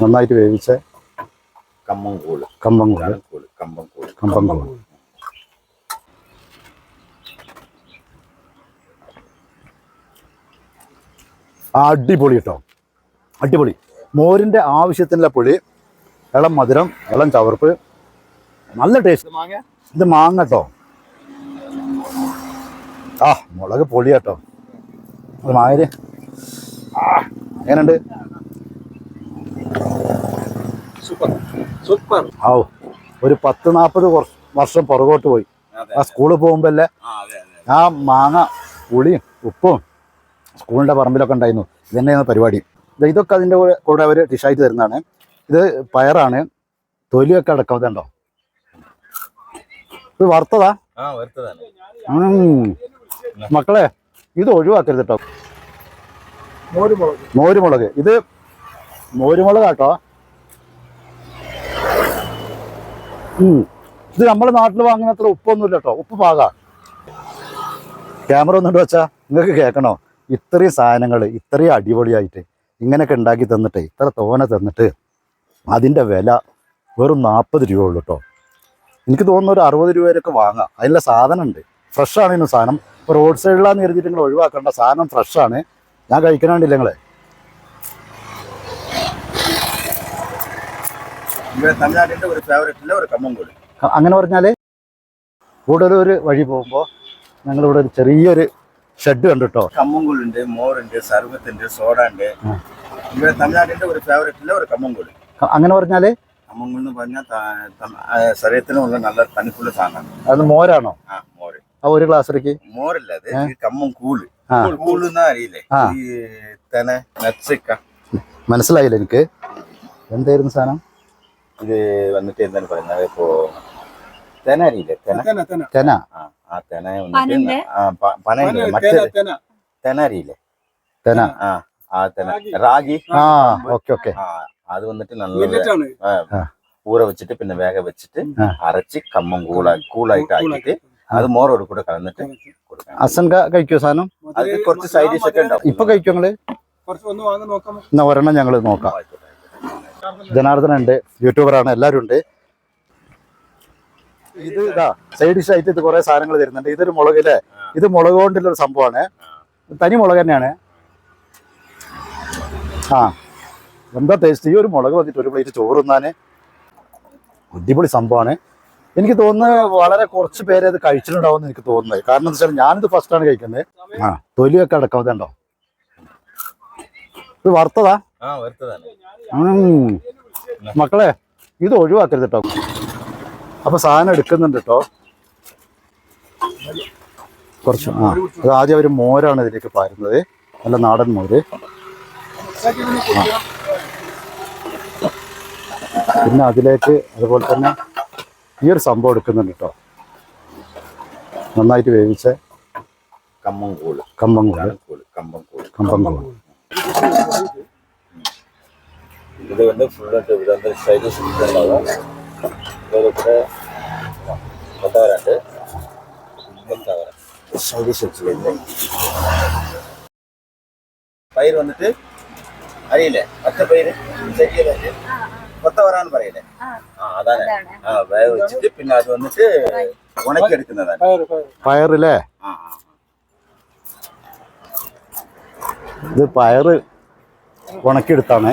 നന്നായിട്ട് വേവിച്ച കമ്പംകൂൾ കമ്പംകൂൾ കമ്പംകൂൾ കമ്പംകൂൾ അടിപൊളി കേട്ടോ. അടിപൊളി. മോരിന്റെ ആവശ്യത്തിനുള്ള പുളി ഇളം മധുരം ഇളം ചവർപ്പ്. നല്ല ടേസ്റ്റ് മാങ്ങ ഇത് മാങ്ങ കേട്ടോ. ആ മുളക് പൊളി കേട്ടോ. അത് ആ എങ്ങനെയുണ്ട്? സൂപ്പർ. സൂപ്പർ. ആ ഒരു പത്ത് നാൽപ്പത് വർഷം പുറകോട്ട് പോയി. ആ സ്കൂളിൽ പോകുമ്പോഴല്ലേ ആ മാങ്ങ പുളിയും ഉപ്പും സ്കൂളിന്റെ പറമ്പിലൊക്കെ ഉണ്ടായിരുന്നു. ഇത് തന്നെയാണ് പരിപാടി ഇതൊക്കെ അതിന്റെ കൂടെ കൂടെ അവർ ഡിഷായിട്ട് തരുന്നതാണ്. ഇത് പയറാണ്. തൊലിയൊക്കെ അടക്കം ഇതുണ്ടോ? ഇത് വറുത്തതാ? മക്കളെ ഇത് ഒഴിവാക്കരുത് കേട്ടോ മോരുമുളക്. ഇത് മോരുമുളക്. കേട്ടോ ഉം. ഇത് നമ്മുടെ നാട്ടിൽ വാങ്ങുന്ന അത്ര ഉപ്പൊന്നുമില്ല കേട്ടോ ഉപ്പ് പാക. ക്യാമറ ഒന്നുണ്ട് വെച്ചാ നിങ്ങൾക്ക് കേൾക്കണോ? ഇത്രയും സാധനങ്ങൾ ഇത്രയും അടിപൊളിയായിട്ട് ഇങ്ങനെയൊക്കെ ഉണ്ടാക്കി തന്നിട്ട് ഇത്ര തോനെ തന്നിട്ട് അതിന്റെ വില വെറും നാൽപ്പത് രൂപ ഉള്ളൂ കേട്ടോ എനിക്ക് തോന്നുന്നു ഒരു അറുപത് രൂപ വരെയൊക്കെ വാങ്ങാം. അതിനുള്ള സാധനം ഉണ്ട് ഫ്രഷാണ് ഇന്ന് സാധനം. ഇപ്പോൾ റോഡ് സൈഡിലാന്ന് കരുതിയിട്ട് നിങ്ങൾ ഒഴിവാക്കേണ്ട. സാധനം ഫ്രഷാണ് ഞാൻ കഴിക്കണാണ്ടില്ല നിങ്ങളെ? ഇവിടെ തമിഴ്നാട്ടിന്റെ ഒരു ഫേവറേറ്റിലെ ഒരു കമ്മങ്കൂൾ അ- അങ്ങനെ പറഞ്ഞാൽ കൂടുതലൊരു വഴി പോകുമ്പോൾ ഞങ്ങളിവിടെ ഒരു ചെറിയൊരു ഷെഡ് കണ്ടിട്ടോ? കേട്ടോ മോറുണ്ട് സർവത്തിന്റെ സർവത്തുണ്ട് സോഡ ഉണ്ട്. ഇവിടെ തമിഴ്നാട്ടിന്റെ ഒരു ഫേവറേറ്റിലെ ഒരു കമ്മങ്കൂൾ അ- അങ്ങനെ പറഞ്ഞാൽ കമ്മങ്കൂൾ എന്ന് പറഞ്ഞാൽ ശരീരത്തിനുള്ള നല്ല തണുപ്പുള്ള സാധനമാണ്. അത് മോരാണോ? ആ മോര്. ആ ഒരു ഗ്ലാസ്സിലേക്ക് മോരല്ല അത് കമ്മം കൂൾ. കൂളെന്നാ അറിയില്ലേ. ഈ തെന നട്സൊക്കെ മനസ്സിലായില്ല എനിക്ക്. എന്തായിരുന്നു സാധനം? ഇത് വന്നിട്ട് എന്താണ് പറയുന്നത്? ഇപ്പോ തെന അറിയില്ലേ തെന? തെന ആ ആ തെന? വന്നിട്ട് പന മറ്റേ തെന അറിയില്ലേ തെന ആ ആ തെന. റാഗി. ആ ഓക്കെ ഓക്കെ. ആ അത് വന്നിട്ട് നല്ല ആ. വെച്ചിട്ട് പിന്നെ വേഗ വെച്ചിട്ട്. അരച്ച് കമ്മം കൂളായി കൂളായിട്ട് ആക്കിയിട്ട് അത് മോറോട് കൂടെ കലർന്നിട്ട് കൊടുക്കണം. അസൻക കഴിക്കോ സാധനം? അത് കുറച്ച് സൈഡ് ഡിഷ് ഒക്കെ ഉണ്ടാവും. ഇപ്പൊ കഴിക്കോ നിങ്ങൾ? ഒരെണ്ണം ഞങ്ങൾ നോക്കാം. ജനാർദ്ദന ഉണ്ട് യൂട്യൂബറാണ് എല്ലാവരും ഉണ്ട് ഇത് ഇതാ സൈഡ് ഡിഷ് ആയിട്ട് ഇത് കുറെ സാധനങ്ങൾ തരുന്നുണ്ട്. ഇതൊരു മുളക് ഇത് മുളക് കൊണ്ടുള്ള ഒരു സംഭവമാണ്. തനി മുളക് തന്നെയാണ്. ആ എന്താ ടേസ്റ്റ് ഈ ഒരു മുളക് വന്നിട്ട് ഒരു പ്ലേറ്റ് ചോറ് തന്നാൽ അടിപൊളി സംഭവമാണ്. എനിക്ക് തോന്നുന്നത് വളരെ കുറച്ച് പേരെ അത് കഴിച്ചിട്ടുണ്ടാവും എന്ന് എനിക്ക് തോന്നുന്നത്. കാരണം എന്താ വെച്ചാൽ ഞാനിത് ഫസ്റ്റാണ് കഴിക്കുന്നത്. ആ തൊലിയൊക്കെ അടക്കം ഇതുണ്ടോ? ഇത് വറുത്തതാ. മക്കളെ ഇത് ഒഴിവാക്കരുത് കേട്ടോ അപ്പൊ സാധനം എടുക്കുന്നുണ്ട് കേട്ടോ കുറച്ച് ആ അത് ആദ്യം അവർ മോരാണ് ഇതിലേക്ക് പാരുന്നത്. നല്ല നാടൻ മോര്. പിന്നെ അതിലേക്ക് അതുപോലെ തന്നെ ഈ ഒരു സംഭവം എടുക്കുന്നുണ്ട് കേട്ടോ നന്നായിട്ട് വേവിച്ച കമ്പം കൂൾ. കമ്പം കൂൾ. കമ്പം കൂൾ. കമ്പം കൂട് ഇത് வந்து ഫുള്ളായിട്ട് ഇവിടെ வந்து സൈഡ് ഉണ്ടാവും ഇതൊരു കൂടെ കൊത്തവരുണ്ട് കൊത്തവര സൈഡ് ഡിഷ് പയർ വന്നിട്ട് അറിയില്ലേ പച്ച പയര് ചെറിയതല്ലേ കൊത്തവരാന്ന് പറയില്ലേ ആ അതാണ് ആ വേവ് വെച്ചിട്ട് പിന്നെ അത് വന്നിട്ട് ഉണക്കിയെടുക്കുന്നതാണ് പയറില്ലേ ആ ഇത് പയറ് ഉണക്കിയെടുത്താണ്.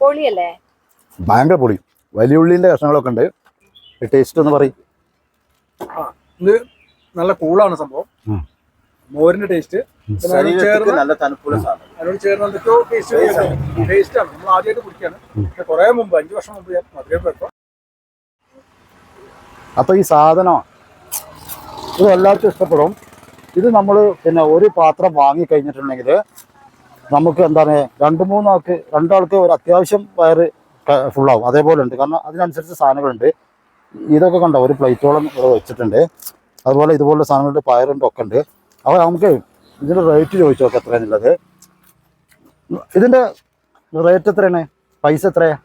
പൊളിയല്ലേ? ഭയങ്കര പൊളി. വലിയ ഉള്ളിന്റെ കഷ്ണങ്ങളൊക്കെ ഉണ്ട്. ടേസ്റ്റ് ഒന്ന് പറയും. ഇത് നല്ല കൂളാണ് സംഭവം. മോരിന്റെ ടേസ്റ്റ് പിന്നെ അതിനോട് ചേർന്ന് നല്ല തണുപ്പുള്ള സാധനം. അതിനോട് ചേർന്ന് എന്തൊക്കെയോ ടേസ്റ്റ് ടേസ്റ്റ് ആണ്. നമ്മൾ ആദ്യമായിട്ട് കുടിക്കാണ് കുറെ മുമ്പ് അഞ്ചു വർഷം മുമ്പ് ഞാൻ മധുരം പോയപ്പോ അപ്പൊ ഈ സാധനം ഇത് എല്ലാവർക്കും ഇഷ്ടപ്പെടും. ഇത് നമ്മൾ പിന്നെ ഒരു പാത്രം വാങ്ങി കഴിഞ്ഞിട്ടുണ്ടെങ്കിൽ നമുക്ക് എന്താണ് രണ്ട് മൂന്നാൾക്ക് രണ്ടാൾക്ക് ഒരു അത്യാവശ്യം വയറ് ഫുള്ളാവും അതേപോലെ ഉണ്ട്. കാരണം അതിനനുസരിച്ച് സാധനങ്ങളുണ്ട്. ഇതൊക്കെ കണ്ടോ? ഒരു പ്ലേറ്റോളം ഇവിടെ വെച്ചിട്ടുണ്ട്. അതുപോലെ ഇതുപോലുള്ള സാധനങ്ങളുണ്ട് പയറുണ്ട് ഒക്കെ ഉണ്ട്. അപ്പോൾ നമുക്ക് ഇതിന്റെ റേറ്റ് ചോദിച്ചു നോക്കാം എത്രയാണുള്ളത് ഇതിന്റെ റേറ്റ് എത്രയാണ്? പൈസ എത്രയാണ്